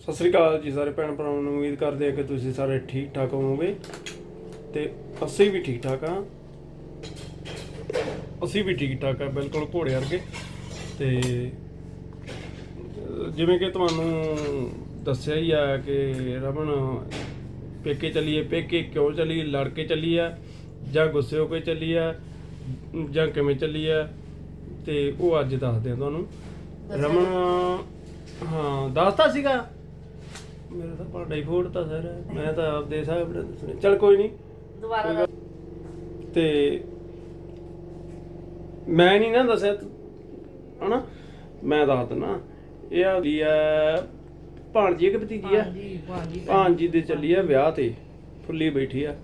ਸਤਿ ਸ੍ਰੀ ਅਕਾਲ ਜੀ ਸਾਰੇ ਭੈਣ ਭਰਾਵਾਂ ਨੂੰ ਉਮੀਦ ਕਰਦੇ ਹਾਂ ਕਿ ਤੁਸੀਂ ਸਾਰੇ ਠੀਕ ਠਾਕ ਹੋਵੋਗੇ। ਤੇ ਅਸੀਂ ਵੀ ਠੀਕ ਠਾਕ ਹਾਂ। ਅਸੀਂ ਵੀ ਠੀਕ ਠਾਕ ਆ ਬਿਲਕੁਲ ਘੋੜੇ ਵਰਗੇ। ਤੇ ਜਿਵੇਂ ਕਿ ਤੁਹਾਨੂੰ ਦੱਸਿਆ ਹੀ ਆ ਕਿ ਰਮਨ ਪੇਕੇ ਚੱਲੀਏ ਪੇਕੇ ਕਿਉਂ ਚੱਲੀ ਲੜ ਕੇ ਚੱਲੀ ਆ ਜਾਂ ਗੁੱਸੇ ਹੋ ਕੇ ਚੱਲੀ ਆ ਜਾਂ ਕਿਵੇਂ ਚੱਲੀ ਆ ਤੇ ਉਹ ਅੱਜ ਦੱਸਦੇ ਆ ਤੁਹਾਨੂੰ। ਰਮਨ ਹਾਂ ਦੱਸਤਾ ਸੀਗਾ। ਮੇਰਾ ਤਾਂ ਭਾਂਡਾ ਹੀ ਫੋੜਤਾ ਸਰ ਮੈਂ ਤਾਂ ਆਪਦੇ ਹਿਸਾਬ ਨਾਲ ਦੱਸਣੇ। ਚਲ ਕੋਈ ਨਹੀਂ ਦੁਬਾਰਾ ਦੱਸ। ਤੇ ਮੈਂ ਨਹੀਂ ਨਾ ਦੱਸਿਆ ਤ- ਹਨਾ? ਮੈਂ ਦੱਸ ਦਿੰਦਾ ਇਹ ਆ ਭਾਣਜੀ ਆ ਕਿ ਭਤੀਜੀ ਆ। ਹਾਂਜੀ ਹਾਂਜੀ ਭਾਣਜੀ ਦੇ ਚੱਲੀ ਆ ਵਿਆਹ ਤੇ ਫੁੱਲੀ ਬੈਠੀ ਆ।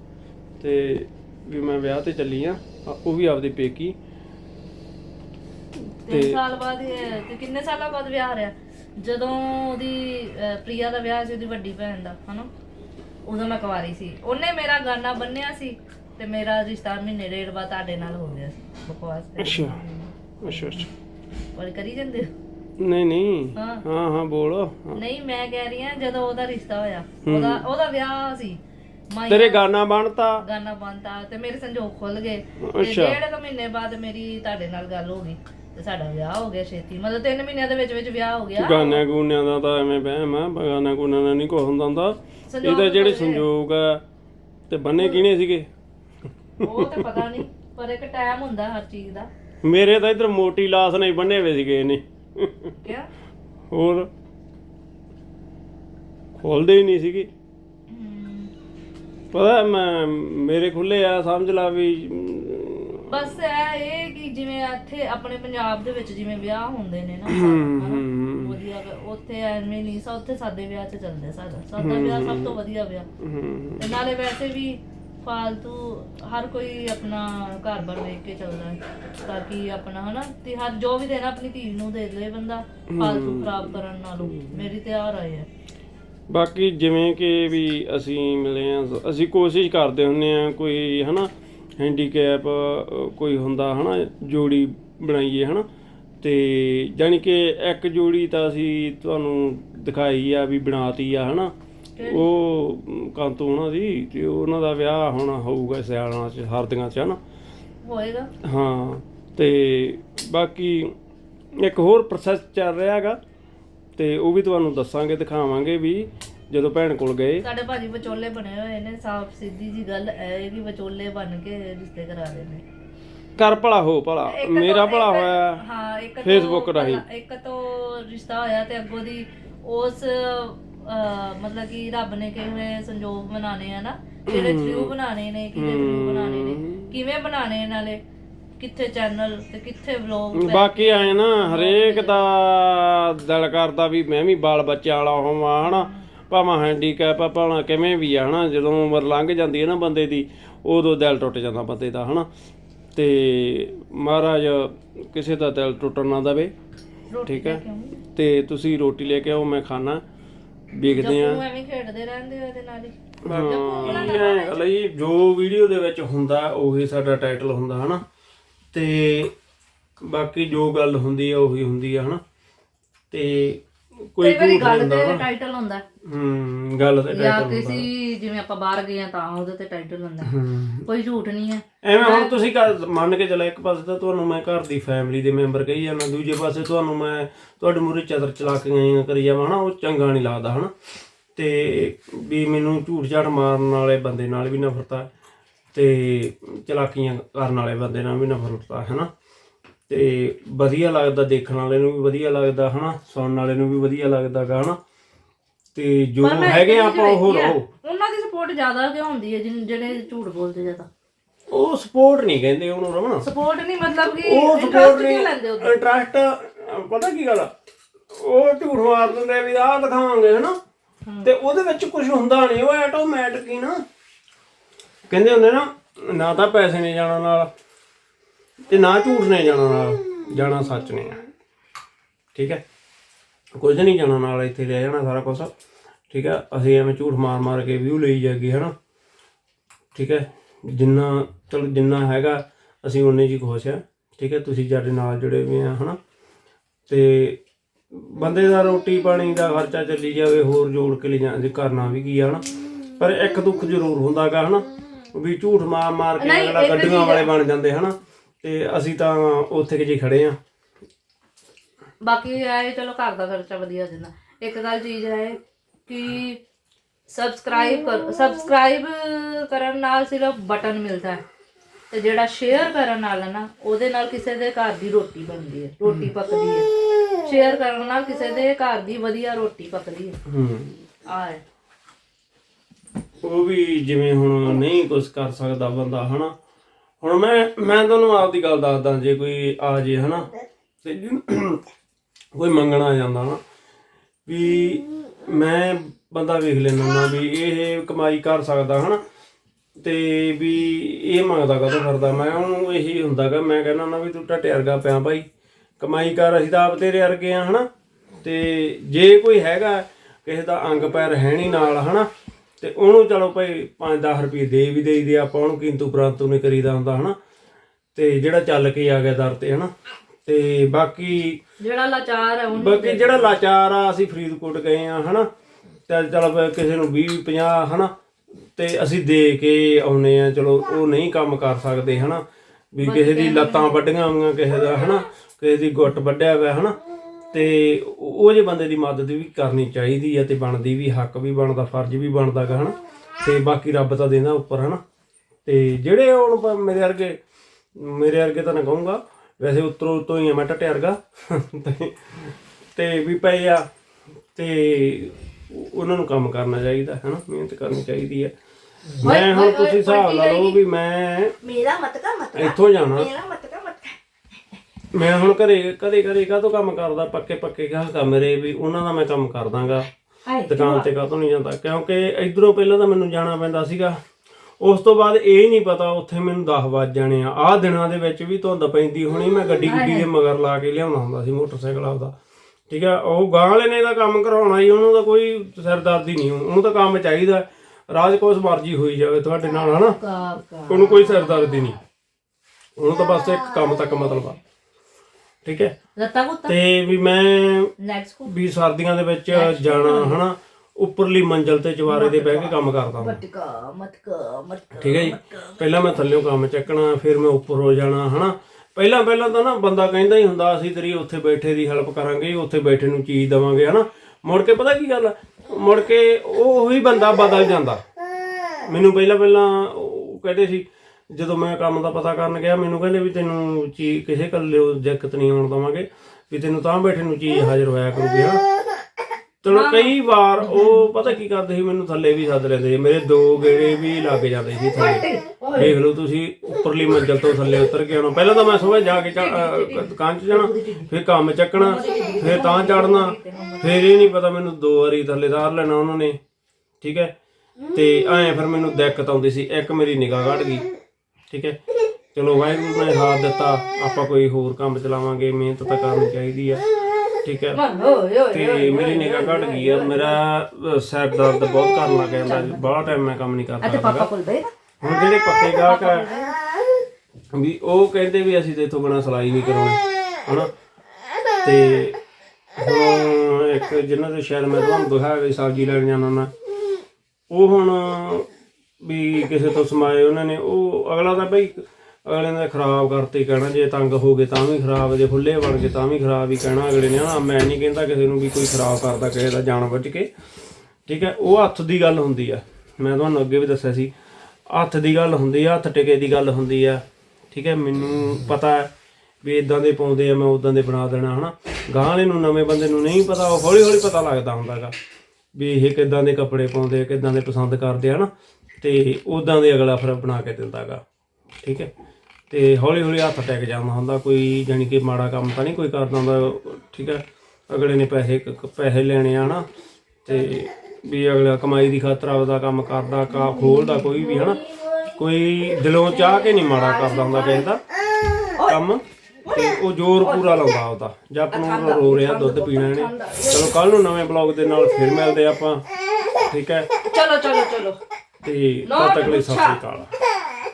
ਤੇ ਵੀ ਮੈਂ ਵਿਆਹ ਤੇ ਚੱਲੀ ਆ ਆ, ਉਹ ਵੀ ਆਪਦੇ ਪੇਕੀ। ਤਿੰਨ ਸਾਲ ਬਾਅਦ ਇਹ- ਤੇ ਕਿੰਨੇ ਸਾਲਾਂ ਬਾਅਦ ਵਿਆਹ ਰਿਹਾ? ਜਦੋਂ ਉਹਦੀ ਅਹ, ਪ੍ਰਿਆ ਦਾ ਵਿਆਹ ਸੀ ਉਹਦੀ ਵੱਡੀ ਭੈਣ ਦਾ ਹਨਾ? ਉਦੋਂ ਮੈਂ ਕੁਵਾਰੀ ਸੀ। ਉਹਨੇ ਮੇਰਾ ਗਾਨਾ ਬੰਨਿਆ ਸੀ ਤੇ ਮੇਰਾ ਰਿਸ਼ਤਾ ਮਹੀਨੇ ਡੇਢ ਬਾਅਦ ਤੁਹਾਡੇ ਨਾਲ ਹੋ ਗਿਆ ਸੀ ਬਕਵਾਸ। ਅੱਛਾ। ਅੱਛਾ ਅੱਛਾ। ਪਰ ਕਰੀ ਜਾਂਦੇ ਹੋ? ਨਹੀਂ ਨਹੀਂ। ਹਾਂ। ਹਾਂ ਹਾਂ ਬੋਲ। ਹਾਂ। ਨਹੀਂ ਮੈਂ ਕਹਿ ਰਹੀ ਹਾਂ ਜਦੋਂ ਉਹਦਾ ਰਿਸ਼ਤਾ ਹੋਇਆ ਉਹਦਾ ਉਹਦਾ ਵਿਆਹ ਸੀ। ਮਾਈ ਤੇਰੇ ਗਾਣਾ ਬਣਤਾ? ਗਾਨਾ ਬੰਦਾ ਤੇ ਮੇਰੇ ਸੰਜੋਗ ਖੁੱਲ ਗਏ। ਤੇ ਅੱਛਾ। ਡੇਢ ਕੁ ਮਹੀਨੇ ਬਾਅਦ ਮੇਰੀ ਤੁਹਾਡੇ ਨਾਲ ਗੱਲ ਹੋ ਗਈ। ਤੇ ਸਾਡਾ ਵਿਆਹ ਹੋ ਗਿਆ ਛੇਤੀ। ਮਤਲਬ 3 ਮਹੀਨਿਆਂ ਦੇ ਵਿੱਚ ਵਿੱਚ ਵਿਆਹ ਹੋ ਗਿਆ। ਗਾਣਾ ਗੂਨਿਆਂ ਦਾ ਤਾਂ ਐਵੇਂ ਵਹਿਮ ਆ ਗੂਨਿਆਂ ਦਾ ਨਹੀਂ ਕੁਛ ਹੁੰਦਾ ਹੁੰਦਾ। ਇਹਦਾ ਜਿਹੜੇ ਸੰਜੋਗ ਆ ਤੇ ਬੰਨੇ ਕਿਹਨੇ ਸੀਗੇ? ਉਹ ਤੇ ਪਤਾ ਨਹੀਂ ਪਰ ਇੱਕ ਟਾਈਮ ਹੁੰਦਾ ਹਰ ਚੀਜ਼ ਦਾ। ਮੇਰੇ ਤਾਂ ਇਧਰ ਮੋਟੀ ਲਾਸ ਨਹੀਂ ਬੰਨੇ ਹੋਏ ਸੀਗੇ ਇਹਨੇ। ਕਿਆ? ਹੋਰ? ਖੋਲਦੇ ਹੀ ਨਹੀਂ ਸੀਗੇ। ਪਤਾ ਮੈਂ ਮੇਰੇ ਖੁੱਲੇ ਆ ਸਮਝ ਲਾ ਵੀ ਬਸ ਇਹ ਇਹ ਕਿ ਜਿਵੇਂ ਇੱਥੇ ਆਪਣੇ ਪੰਜਾਬ ਦੇ ਵਿੱਚ ਜਿਵੇਂ ਵਿਆਹ ਹੁੰਦੇ ਨੇ ਨਾ ਹਨਾ, ਵਧੀਆ ਵਿਆਹ, ਉੱਥੇ ਐਵੇਂ ਨਹੀਂ ਸਾ ਉੱਥੇ ਸਾਦੇ ਵਿਆਹ ਚ ਚੱਲਦੇ ਸਾਡਾ ਸਾਦਾ ਵਿਆਹ ਸਭ ਤੋਂ ਵਧੀਆ ਵਿਆਹ। ਤੇ ਨਾਲੇ ਵੈਸੇ ਵੀ ਫਾਲਤੂ ਹਰ ਕੋਈ ਆਪਣਾ ਘਰ-ਬਾਰ ਵੇਖ ਕੇ ਚੱਲਦਾ ਹੈ ਤਾਂ ਕਿ ਆਪਣਾ ਹਨਾ? ਤੇ ਹਰ ਜੋ ਵੀ ਦੇਣਾ ਆਪਣੀ ਧੀ ਨੂੰ ਦੇ ਦੇ ਬੰਦਾ ਫਾਲਤੂ ਖਰਾਬ ਕਰਨ ਨਾਲੋਂ। ਮੇਰੀ ਤੇ ਆ ਰਾਏ ਹੈ। ਬਾਕੀ ਜਿਵੇਂ ਕਿ ਵੀ ਅਸੀਂ ਮਿਲੇ ਆ ਅਸੀਂ ਕੋਸ਼ਿਸ਼ ਕਰਦੇ ਹੁੰਨੇ ਆ ਕੋਈ ਹਨਾ? ਹੈਂਡੀਕੈਪ ਕੋਈ ਹੁੰਦਾ ਹਨਾ ਜੋੜੀ ਬਣਾਈਏ ਹਨਾ। ਤੇ ਜਾਨੀ ਕਿ ਇੱਕ ਜੋੜੀ ਤਾਂ ਅਸੀਂ ਤੁਹਾਨੂੰ ਦਿਖਾਈ ਆ ਵੀ ਬਣਾਤੀ ਆ ਹਨਾ। ਉਹ ਕਾਂਤੂ ਉਹਨਾਂ ਦੀ ਤੇ ਉਹਨਾਂ ਦਾ ਵਿਆਹ ਹੁਣ ਹੋਊਗਾ ਸਿਆਲਾਂ ਚ ਸਰਦੀਆਂ ਚ ਹਨਾ। ਹੋਏਗਾ। ਹਾਂ ਤੇ ਬਾਕੀ ਇੱਕ ਹੋਰ ਪ੍ਰੋਸੈਸ ਚੱਲ ਰਿਹਾ ਹੈਗਾ। ਤੇ ਉਹ ਵੀ ਤੁਹਾਨੂੰ ਦੱਸਾਂਗੇ ਦਿਖਾਵਾਂਗੇ ਵੀ ਜਦੋਂ ਭੈਣ ਕੋਲ ਗਏ। ਸਾਡੇ ਭਾਜੀ ਵਿਚੋਲੇ ਬਣੇ ਹੋਏ ਨੇ ਸਾਫ਼ ਸਿੱਧੀ ਜੀ ਗੱਲ ਇਹ ਕਿ ਵਿਚੋਲੇ ਬਣ ਕੇ ਰਿਸ਼ਤੇ ਕਰਾ ਰਹੇ ਨੇ। ਕਰ ਭਲਾ ਹੋ ਭਲਾ ਇੱਕ ਤੋਂ- ਮੇਰਾ ਭਲਾ ਇੱਕ- ਹੋਇਆ। ਹਾਂ ਇੱਕ ਤੋਂ Facebook ਰਾਹੀਂ। ਇੱਕ ਤੋਂ ਰਿਸ਼ਤਾ ਹੋਇਆ ਤੇ ਅੱਗੋਂ ਦੀ ਉਸ ਅਹ, ਮਤਲਬ ਕਿ ਰੱਬ ਨੇ ਕਿਵੇਂ ਸੰਜੋਗ ਬਣਾਣੇ ਆ ਨਾ ਜਿਹੜੇ ਥਰੂ ਬਣਾਣੇ ਨੇ ਕਿਹਦੇ ਥਰੂ ਬਣਾਣੇ ਨੇ ਕਿਵੇਂ ਬਣਾਣੇ ਨਾਲੇ ਕਿੱਥੇ ਚੈਨਲ ਤੇ ਕਿੱਥੇ ਵਲੌਗ ਬਾਕੀ ਆਏ ਨਾ ਹਰੇਕ ਦਾ ਦਿਲ ਕਰਦਾ ਵੀ ਮੈਂ ਵੀ ਬਾਲ ਬੱਚਿਆਂ ਵਾਲਾ ਹੋਵਾਂ ਹਨਾ। ਭਾਵੇਂ ਹੈਂਡੀਕੈਪ ਆ ਭਾਵੇਂ ਕਿਵੇਂ ਵੀ ਆ ਹਨਾ ਜਦੋਂ ਉਮਰ ਲੰਘ ਜਾਂਦੀ ਹੈ ਨਾ ਬੰਦੇ ਦੀ ਉਦੋਂ ਦਿਲ ਟੁੱਟ ਜਾਂਦਾ ਬੰਦੇ ਦਾ ਹਨਾ। ਤੇ ਮਹਾਰਾਜ ਕਿਸੇ ਦਾ ਦਿਲ ਟੁੱਟਣ ਨਾ ਦਵੇ ਠੀਕ ਹੈ। ਤੇ ਤੁਸੀਂ ਰੋਟੀ ਲੈ ਕੇ ਆਓ ਮੈਂ ਖਾਣਾ ਵੇਖਦੇ ਆ ਤੂੰ ਐਵੇਂ ਖੇਡਦੇ ਰਹਿੰਦੇ ਹੋ ਇਹਦੇ ਨਾਲ ਹੀ। ਹਾਂ। ਲਈ ਜੋ ਵੀਡੀਓ ਦੇ ਵਿੱਚ ਹੁੰਦਾ ਉਹੀ ਸਾਡਾ ਟਾਈਟਲ ਹੁੰਦਾ ਹਨਾ। ਤੇ ਬਾਕੀ ਜੋ ਗੱਲ ਹੁੰਦੀ ਆ ਉਹੀ ਹੁੰਦੀ ਆ ਹਨਾ। ਤੇ ਕੋਈ ਕਈ ਵਾਰੀ ਝੂਠ ਗੱਲ ਹੁੰਦਾ ਤੇ ਟਾਈਟਲ ਹੁੰਦਾ। ਹੂੰ ਗੱਲ ਤੇ ਜਾਂ ਟਾਈਟਲ ਕਿਸੇ ਜਿਵੇਂ ਆਪਾਂ ਬਾਹਰ ਗਏ ਆ ਤਾਂ ਉਹਦੇ ਤੇ ਟਾਈਟਲ ਹੁੰਦਾ। ਹੂੰ। ਕੋਈ ਝੂਠ ਨਹੀਂ ਹੈ। ਐਵੇਂ ਹੁਣ ਤੁਸੀਂ ਘਰ ਮੰਨ ਕੇ ਚੱਲਾ ਇੱਕ ਪਾਸੇ ਤਾਂ ਤੁਹਾਨੂੰ ਮੈਂ ਘਰ ਦੀ ਫੈਮਿਲੀ ਦੇ ਮੈਂਬਰ ਕਹੀ ਜਾਂਦਾ ਦੂਜੇ ਪਾਸੇ ਤੁਹਾਨੂੰ ਮੈਂ ਤੁਹਾਡੇ ਮੂਹਰੇ ਚਦਰ ਚਲਾ ਕੇ ਗਈਆਂ ਕਰੀ ਜਾਵਾਂ ਹਨਾ ਉਹ ਚੰਗਾ ਨਹੀਂ ਲੱਗਦਾ ਹਨਾ। ਤੇ ਵੀ ਮੈਨੂੰ ਝੂਠ ਝਾੜ ਮਾਰਨ ਵਾਲੇ ਬੰਦੇ ਨਾਲ ਵੀ ਨਫ਼ਰਤ ਆ ਤੇ ਚਲਾਕੀਆਂ ਕਰਨ ਵਾਲੇ ਬੰਦੇ ਨਾਲ ਵੀ ਨਫ਼ਰਤ ਆ ਹਨਾ। ਤੇ ਵਧੀਆ ਲੱਗਦਾ ਦੇਖਣ ਵਾਲੇ ਨੂੰ ਵੀ ਵਧੀਆ ਲੱਗਦਾ ਹਨਾ? ਸੁਣਨ ਵਾਲੇ ਨੂੰ ਵੀ ਵਧੀਆ ਲੱਗਦਾ ਗਾ ਹਨਾ? ਤੇ ਜੋ ਹੈਗੇ ਆਪਾਂ ਉਹ ਰਹੋ। ਉਹਨਾਂ ਦੀ ਸਪੋਰਟ ਜ਼ਿਆਦਾ ਕਿਉਂ ਹੁੰਦੀ ਹੈ ਜਿਨ- ਜਿਹੜੇ ਝੂਠ ਬੋਲਦੇ ਜ਼ਿਆਦਾ? ਉਹ ਸਪੋਰਟ ਨਹੀਂ ਕਹਿੰਦੇ ਉਹਨੂੰ ਰਮਣਾ ਸਪੋਰਟ ਨਹੀਂ ਮਤਲਬ ਕਿ ਉਹ ਕਿਉਂ ਨਹੀਂ ਲੈਂਦੇ ਹੋ ਇੰਟਰਸਟ ਪਤਾ ਕੀ ਗੱਲ ਆ? ਉਹ ਝੂਠ ਮਾਰ ਦਿੰਦੇ ਵੀ ਆਹ ਦਿਖਾਵਾਂਗੇ ਹਨਾ? ਤੇ ਉਹਦੇ ਵਿੱਚ ਕੁਝ ਹੁੰਦਾ ਨਹੀਂ ਉਹ ਆਟੋਮੈਟਿਕ ਹੀ ਨਾ। ਕਹਿੰਦੇ ਹੁੰਦੇ ਨਾ ਨਾ ਤਾਂ ਪੈਸੇ ਨੇ ਜਾਣਾ ਨਾਲ। ਤੇ ਨਾ ਝੂਠ ਨੇ ਜਾਣਾ ਨਾਲ ਜਾਣਾ ਸੱਚ ਨੇ ਆ। ਠੀਕ ਹੈ? ਕੁਝ ਨਹੀਂ ਜਾਣਾ ਨਾਲ ਇੱਥੇ ਰਹਿ ਜਾਣਾ ਸਾਰਾ ਕੁਝ ਠੀਕ ਹੈ? ਅਸੀਂ ਐਵੇਂ ਝੂਠ ਮਾਰ ਮਾਰ ਕੇ ਵਿਊ ਲਈ ਜਾਗੇ ਹਨਾ? ਠੀਕ ਹੈ? ਜਿੰਨਾ ਚਲੋ ਜਿੰਨਾ ਹੈਗਾ ਅਸੀਂ ਉਨੇ ਜੀ ਖੁਸ਼ ਆ ਠੀਕ ਹੈ? ਤੁਸੀਂ ਸਾਡੇ ਨਾਲ ਜੁੜੇ ਹੋਏ ਆ ਹਨਾ? ਤੇ ਬੰਦੇ ਦਾ ਰੋਟੀ ਪਾਣੀ ਦਾ ਖਰਚਾ ਚੱਲੀ ਜਾਵੇ ਹੋਰ ਜੋੜ ਕੇ ਲੈ ਜਾਂਦੇ ਕਰਨਾ ਵੀ ਕੀ ਆ ਹਨਾ? ਪਰ ਇੱਕ ਦੁੱਖ ਜ਼ਰੂਰ ਹੁੰਦਾਗਾ ਹਨਾ? ਵੀ ਝੂਠ ਮਾਰ ਮਾਰ ਕੇ ਅਗਲਾ ਗੱਡੀਆਂ ਵਾਲੇ ਬਣ ਜਾਂਦੇ ਹਨਾ? ਤੇ ਅਸੀਂ ਤਾਂ ਉੱਥੇ ਕਿ ਜੀ ਖੜੇ ਆ। ਬਾਕੀ ਇਹ ਚਲੋ ਘਰ ਦਾ ਖਰਚਾ ਵਧੀਆ ਜਾਂਦਾ। ਇੱਕ ਗੱਲ ਚੀਜ਼ ਹੈ ਕਿ ਸਬਸਕ੍ਰਾਈਬ ਕਰ ਸਬਸਕ੍ਰਾਈਬ ਕਰਨ ਨਾਲ ਸਿਰਫ ਬਟਨ ਮਿਲਦਾ ਹੈ। ਤੇ ਜਿਹੜਾ ਸ਼ੇਅਰ ਕਰਨ ਨਾਲ ਹੈ ਨਾ ਉਹਦੇ ਨਾਲ ਕਿਸੇ ਦੇ ਘਰ ਦੀ ਰੋਟੀ ਬਣਦੀ ਹੈ ਰੋਟੀ ਪੱਕਦੀ ਹੈ। ਸ਼ੇਅਰ ਕਰਨ ਨਾਲ ਕਿਸੇ ਦੇ ਘਰ ਦੀ ਵਧੀਆ ਰੋਟੀ ਪੱਕਦੀ ਹੈ। ਹੂੰ। ਆ ਉਹ ਵੀ ਜਿਵੇਂ ਹੁਣ ਨਹੀਂ ਕੁਝ ਕਰ ਸਕਦਾ ਬੰਦਾ ਹਨਾ? ਹੁਣ ਮੈਂ ਮੈਂ ਤੁਹਾਨੂੰ ਆਪਦੀ ਗੱਲ ਦੱਸਦਾ ਜੇ ਕੋਈ ਆ ਜੇ, ਹਨਾ? ਤੇ ਜਿਹਨੂੰ ਕੋਈ ਮੰਗਣਾ ਜਾਂਦਾ ਨਾ, ਵੀ ਮੈਂ ਬੰਦਾ ਵੇਖ ਲੈਂਦਾ ਨਾ ਵੀ ਇਹ ਕਮਾਈ ਕਰ ਸਕਦਾ, ਹਨਾ? ਤੇ ਵੀ ਇਹ ਮੰਗਦਾ ਕਦੋਂ ਕਰਦਾ ਮੈਂ ਉਹਨੂੰ ਇਹੀ ਹੁੰਦਾਗਾ ਮੈਂ ਕਹਿੰਦਾ ਨਾ ਵੀ ਤੂੰ ਟੱਟੇ ਵਰਗਾ ਪਿਆ ਭਾਈ। ਕਮਾਈ ਕਰ, ਅਸੀਂ ਤਾਂ ਆਪ ਤੇਰੇ ਵਰਗੇ ਆ, ਹਨਾ? ਤੇ ਜੇ ਕੋਈ ਹੈਗਾ, ਕਿਸੇ ਦਾ ਅੰਗ ਪੈਰ ਹੈ ਨਹੀਂ ਨਾਲ, ਹਨਾ? ਤੇ ਉਹਨੂੰ ਚਲੋ ਭਾਈ 5-10 ਰੁਪਏ ਦੇ ਵੀ ਦੇਈਦੇ ਆਪਾਂ ਉਹਨੂੰ ਕਿੰਤੂ ਪ੍ਰੰਤੂ ਨਹੀਂ ਕਰੀਦਾ ਹੁੰਦਾ ਹਨਾ। ਤੇ ਜਿਹੜਾ ਚੱਲ ਕੇ ਆ ਗਿਆ ਦਰ ਤੇ ਹਨਾ। ਤੇ ਬਾਕੀ ਜਿਹੜਾ ਲਾਚਾਰ ਹੈ ਉਹਨੂੰ ਬਾਕੀ ਜਿਹੜਾ ਲਾਚਾਰ ਆ ਅਸੀਂ ਫਰੀਦਕੋਟ ਗਏ ਆ ਹਨਾ। ਤੇ ਚਲ ਕਿਸੇ ਨੂੰ 20 50 ਹਨਾ। ਤੇ ਅਸੀਂ ਦੇ ਕੇ ਆਉਨੇ ਆ ਚਲੋ ਉਹ ਨਹੀਂ ਕੰਮ ਕਰ ਸਕਦੇ ਹਨਾ। ਵੀ ਕਿਸੇ ਦੀ ਲੱਤਾਂ ਵੱਡੀਆਂ ਹੋਈਆਂ ਕਿਸੇ ਦਾ ਹਨਾ। ਕਿਸੇ ਦੀ ਗੁੱਟ ਵੱਢਿਆ ਹੋਇਆ ਹਨਾ। ਤੇ ਉਹ ਜੇ ਬੰਦੇ ਦੀ ਮਦਦ ਵੀ ਕਰਨੀ ਚਾਹੀਦੀ ਆ ਤੇ ਬਣਦੀ ਵੀ ਹੱਕ ਵੀ ਬਣਦਾ ਫਰਜ਼ ਵੀ ਬਣਦਾ ਹਨਾ? ਤੇ ਬਾਕੀ ਰੱਬ ਤਾਂ ਦੇਣਾ ਉੱਪਰ ਹਨਾ? ਤੇ ਜਿਹੜੇ ਹੁਣ ਮੇਰੇ ਵਰਗੇ ਮੇਰੇ ਵਰਗੇ ਤਾਂ ਨਾ ਕਹੂੰਗਾ ਵੈਸੇ ਉੱਤਰੋਂ ਉੱਤੋਂ ਹੀ ਆ ਮੈਂ ਟਟਿਆ ਵਰਗਾ। ਤੇ- ਤੇ ਵੀ ਪਏ ਆ ਤੇ ਉਹਨਾਂ ਨੂੰ ਕੰਮ ਕਰਨਾ ਚਾਹੀਦਾ ਹਨਾ? ਮਿਹਨਤ ਕਰਨੀ ਚਾਹੀਦੀ ਹੈ ਮੈਂ ਹੁਣ ਤੁਸੀਂ ਹਿਸਾਬ ਲਾ ਲਓ ਵੀ ਮੈਂ ਮੇਰਾ ਮਤਕਾ ਮਤਕਾ ਇੱਥੋਂ ਜਾਣਾ। ਮੇਰਾ ਮਤਕਾ ਮੈਂ ਹੁਣ ਘਰੇ ਕਦੇ ਕਦੇ ਕਾਹਤੋਂ ਕੰਮ ਕਰਦਾ? ਪੱਕੇ ਪੱਕੇ ਕਾ ਮੇਰੇ ਵੀ ਉਹਨਾਂ ਦਾ ਮੈਂ ਕੰਮ ਕਰ ਦਾਂਗਾ ਦੁਕਾਨ ਤੇ ਕਾਹਤੋਂ ਨਹੀਂ ਜਾਂਦਾ? ਕਿਉਂਕਿ ਇਧਰੋਂ ਪਹਿਲਾਂ ਤਾਂ ਮੈਨੂੰ ਜਾਣਾ ਪੈਂਦਾ ਸੀਗਾ। ਉਸ ਤੋਂ ਬਾਅਦ ਇਹ ਨਹੀਂ ਪਤਾ ਉੱਥੇ ਮੈਨੂੰ 10 ਵੱਜ ਜਾਣੇ ਆ। ਆਹ ਦਿਨਾਂ ਦੇ ਵਿੱਚ ਵੀ ਧੁੰਦ ਪੈਂਦੀ ਹੋਣੀ ਮੈਂ ਗੱਡੀ ਗੁੱਡੀ ਦੇ ਮਗਰ ਲਾ ਕੇ ਲਿਆਉਣਾ ਹੁੰਦਾ ਸੀ ਮੋਟਰਸਾਈਕਲ ਆਪਦਾ। ਠੀਕ ਆ? ਉਹ ਗਾਂ ਵਾਲੇ ਨੇ ਦਾ ਕੰਮ ਕਰਾਉਣਾ ਹੀ ਉਹਨੂੰ ਤਾਂ ਕੋਈ ਸਰਦਾਰਦੀ ਨਹੀਂ। ਉਹਨੂੰ ਤਾਂ ਕੰਮ ਚਾਹੀਦਾ। ਰਾਜ ਕੋਸ ਮਰਜ਼ੀ ਹੋਈ ਜਾਵੇ ਤੁਹਾਡੇ ਨਾਲ ਹਨਾ? ਉਹਨੂੰ ਕੋਈ ਸਰਦਾਰਦੀ ਨਹੀਂ। ਉਹਨੂੰ ਤਾਂ ਬਸ ਇੱਕ ਕੰਮ ਤੱਕ ਮਤਲਬ ਆ। ਠੀਕ ਹੈ? ਲੱਤਾ ਕੁੱਤਾ ਤੇ ਵੀ ਮੈਂ ਨੈਕਸਟ ਵੀ ਸਰਦੀਆਂ ਦੇ ਵਿੱਚ ਜਾਣਾ ਹਨਾ? ਉੱਪਰਲੀ ਮੰਜ਼ਲ ਤੇ ਚਵਾਰੇ ਤੇ ਬਹਿ ਕੇ ਕੰਮ ਕਰਦਾ ਹੁੰਦਾ ਮਟਕਾ ਮਟਕਾ ਮਟਕਾ ਠੀਕ ਹੈ ਜੀ? ਪਹਿਲਾਂ ਮੈਂ ਥੱਲੇੋਂ ਕੰਮ ਚੱਕਣਾ ਫਿਰ ਮੈਂ ਉੱਪਰ ਹੋ ਜਾਣਾ ਹਨਾ? ਪਹਿਲਾਂ ਪਹਿਲਾਂ ਤਾਂ ਨਾ ਬੰਦਾ ਕਹਿੰਦਾ ਹੀ ਹੁੰਦਾ ਅਸੀਂ ਤੇਰੀ ਉੱਥੇ ਬੈਠੇ ਦੀ ਹੈਲਪ ਕਰਾਂਗੇ ਉੱਥੇ ਬੈਠੇ ਨੂੰ ਚੀਜ਼ ਦਵਾਂਗੇ ਹਨਾ? ਮੁੜ ਕੇ ਪਤਾ ਕੀ ਗੱਲ? ਮੁੜ ਕੇ ਉਹ ਉਹੀ ਬੰਦਾ ਬਦਲ ਜਾਂਦਾ। ਮੈਨੂੰ ਪਹਿਲਾਂ ਪਹਿਲਾਂ ਉਹ ਕਹਿੰਦੇ ਸੀ ਜਦੋਂ ਮੈਂ ਕੰਮ ਦਾ ਪਤਾ ਕਰਨ ਗਿਆ ਮੈਨੂੰ ਕਹਿੰਦੇ ਵੀ ਤੈਨੂੰ ਚੀਜ਼ ਕਿਸੇ ਕੱਲਿਓ ਦਿੱਕਤ ਨਹੀਂ ਆਉਣ ਦਵਾਂਗੇ ਵੀ ਤੈਨੂੰ ਤਾਂ ਬੈਠੇ ਨੂੰ ਚੀਜ਼ ਹਾਜ਼ਰ ਹੋਇਆ ਕਰੂਗੀ ਹਨਾ? ਚਲੋ ਕਈ ਵਾਰ ਉਹ ਪਤਾ ਕੀ ਕਰਦੇ ਸੀ ਮੈਨੂੰ ਥੱਲੇ ਵੀ ਸੱਦ ਲੈਂਦੇ ਸੀ ਮੇਰੇ ਦੋ ਗੇੜੇ ਵੀ ਲੱਗ ਜਾਂਦੇ ਸੀ ਥੱਲੇ। ਦੇਖ ਲਓ ਤੁਸੀਂ ਉੱਪਰਲੀ ਮੰਜ਼ਲ ਤੋਂ ਥੱਲੇ ਉਤਰ ਕੇ ਆਉਣਾ। ਪਹਿਲਾਂ ਤਾਂ ਮੈਂ ਸਵੇਰ ਜਾ ਕੇ ਦੁਕਾਨ 'ਚ ਜਾਣਾ ਫਿਰ ਕੰਮ ਚੱਕਣਾ ਫਿਰ ਤਾਂ ਚੜਨਾ ਫਿਰ ਇਹ ਨਹੀਂ ਪਤਾ ਮੈਨੂੰ ਦੋ ਵਾਰੀ ਥੱਲੇ ਤਾਰ ਲੈਣਾ ਉਹਨਾਂ ਨੇ ਠੀਕ ਹੈ? ਤੇ ਐਂ ਫਿਰ ਮੈਨੂੰ ਦਿੱਕਤ ਆਉਂਦੀ ਸੀ ਇੱਕ ਮੇਰੀ ਨਿਗਾਹ ਘਟ ਗਈ। ਠੀਕ ਹੈ? ਚਲੋ ਵਾਹਿਗੁਰੂ ਨੇ ਸਾਥ ਦਿੱਤਾ ਆਪਾਂ ਕੋਈ ਹੋਰ ਕੰਮ ਚਲਾਵਾਂਗੇ ਮਿਹਨਤ ਤਾਂ ਕਰਨੀ ਚਾਹੀਦੀ ਹੈ ਠੀਕ ਹੈ? ਤੇ ਮੇਰੀ ਨਿਗਾਹ ਘਟ ਗਈ ਆ ਮੇਰਾ ਸਿਰ ਦਰਦ ਬਹੁਤ ਕਰਨ ਲੱਗ ਜਾਂਦਾ ਬੜਾ ਟਾਈਮ ਮੈਂ ਕੰਮ ਨਹੀਂ ਕਰਦਾ ਹੁਣ ਜਿਹੜੇ ਪੱਕੇ ਗਾਹਕ ਆ ਵੀ ਉਹ ਕਹਿੰਦੇ ਵੀ ਅਸੀਂ ਤੇ ਇਥੋਂ ਬਣਾ ਸਲਾਈ ਨਹੀਂ ਕਰਾਉਣੀ ਹਨਾ? ਤੇ ਹੁਣ ਇੱਕ ਜਿਨ੍ਹਾਂ ਦੇ ਸ਼ਾਇਦ ਮੈਂ ਤੁਹਾਨੂੰ ਦਿਖਾਇਆ ਵੀ ਸਬਜ਼ੀ ਲੈਣ ਜਾਣਾ ਨਾ ਉਹ ਹੁਣ ਵੀ ਕਿਸੇ ਤੋਂ ਸਮਾਏ ਉਹਨਾਂ ਨੇ, ਉਹ ਅਗਲਾ ਤਾਂ ਬਈ ਅਗਲੇ ਨੇ ਖਰਾਬ ਕਰਤੇ ਕਹਿਣਾ, ਜੇ ਤੰਗ ਹੋ ਗਏ ਤਾਂ ਵੀ ਖਰਾਬ, ਜੇ ਖੁੱਲੇ ਬਣ ਗਏ ਤਾਂ ਵੀ ਖਰਾਬ ਹੀ ਕਹਿਣਾ ਅਗਲੇ ਨੇ। ਨਾ ਮੈਂ ਨਹੀਂ ਕਹਿੰਦਾ ਕਿਸੇ ਨੂੰ ਵੀ ਕੋਈ ਖਰਾਬ ਕਰਦਾ, ਕਿਸੇ ਦਾ ਜਾਣ ਬੁੱਝ ਕੇ। ਠੀਕ ਹੈ, ਉਹ ਹੱਥ ਦੀ ਗੱਲ ਹੁੰਦੀ ਆ। ਮੈਂ ਤੁਹਾਨੂੰ ਅੱਗੇ ਵੀ ਦੱਸਿਆ ਸੀ, ਹੱਥ ਦੀ ਗੱਲ ਹੁੰਦੀ ਆ, ਹੱਥ ਟਿਕੇ ਦੀ ਗੱਲ ਹੁੰਦੀ ਆ। ਠੀਕ ਹੈ, ਮੈਨੂੰ ਪਤਾ ਹੈ ਵੀ ਇਦਾਂ ਦੇ ਪਾਉਂਦੇ ਆ, ਮੈਂ ਉਦਾਂ ਦੇ ਬਣਾ ਦੇਣਾ, ਹਨਾ। ਗਾਂ ਵਾਲੇ ਨੂੰ, ਨਵੇਂ ਬੰਦੇ ਨੂੰ ਨਹੀਂ ਪਤਾ, ਉਹ ਹੌਲੀ ਹੌਲੀ ਪਤਾ ਲੱਗਦਾ ਹੁੰਦਾਗਾ। ਵੀ ਇਹ ਕਿਦਾਂ ਦੇ ਕੱਪੜੇ ਪਾਉਂਦੇ ਆ, ਕਿਦਾਂ ਦੇ ਪਸੰਦ ਕਰਦੇ ਆ, ਹਨਾ। ਤੇ ਉਦਾਂ ਦੇ ਅਗਲਾ ਫਿਰ ਬਣਾ ਕੇ ਦਿੰਦਾਗਾ, ਠੀਕ ਹੈ? ਤੇ ਹੌਲੀ ਹੌਲੀ ਹੱਥ ਟੈਕ ਜਾਂਦਾ ਹੁੰਦਾ, ਕੋਈ ਜਾਨੀ ਕਿ ਮਾੜਾ ਕੰਮ ਤਾਂ ਨਹੀਂ ਕੋਈ ਕਰਦਾ ਹੁੰਦਾ, ਠੀਕ ਹੈ? ਅਗਲੇ ਨੇ ਪੈਸੇ ਪੈਸੇ ਲੈਣੇ ਆ ਨਾ, ਤੇ ਵੀ ਅਗਲਾ ਕਮਾਈ ਦੀ ਖਾਤਰ ਆਪਦਾ ਕੰਮ ਕਰਦਾ, ਕਾ ਖੋਲਦਾ ਕੋਈ ਵੀ, ਹਨਾ? ਕੋਈ ਦਿਲੋਂ ਚਾਹ ਕੇ ਨਹੀਂ ਮਾੜਾ ਕਰਦਾ ਹੁੰਦਾ ਕਿਸੇ ਦਾ ਕੰਮ, ਤੇ ਉਹ ਜ਼ੋਰ ਪੂਰਾ ਲਾਉਂਦਾ ਉਹਦਾ ਜਾਂ ਆਪਾਂ ਨੂੰ ਰੋ ਰਿਹਾ, ਦੁੱਧ ਪੀਣਾ ਨੇ ਚਲੋ ਕੱਲ ਨੂੰ ਨਵੇਂ ਬਲੌਗ ਦੇ ਨਾਲ ਫਿਰ ਮਿਲਦੇ ਆਪਾਂ, ਠੀਕ ਹੈ? ਚਲੋ ਚਲੋ ਚਲੋ। ਤੇ ਤਦ ਤੱਕ ਲਈ ਸਤਿ ਸ੍ਰੀ ਅਕਾਲ।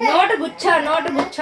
Note ਗੁੱਛਾ note ਗੁੱਛਾ।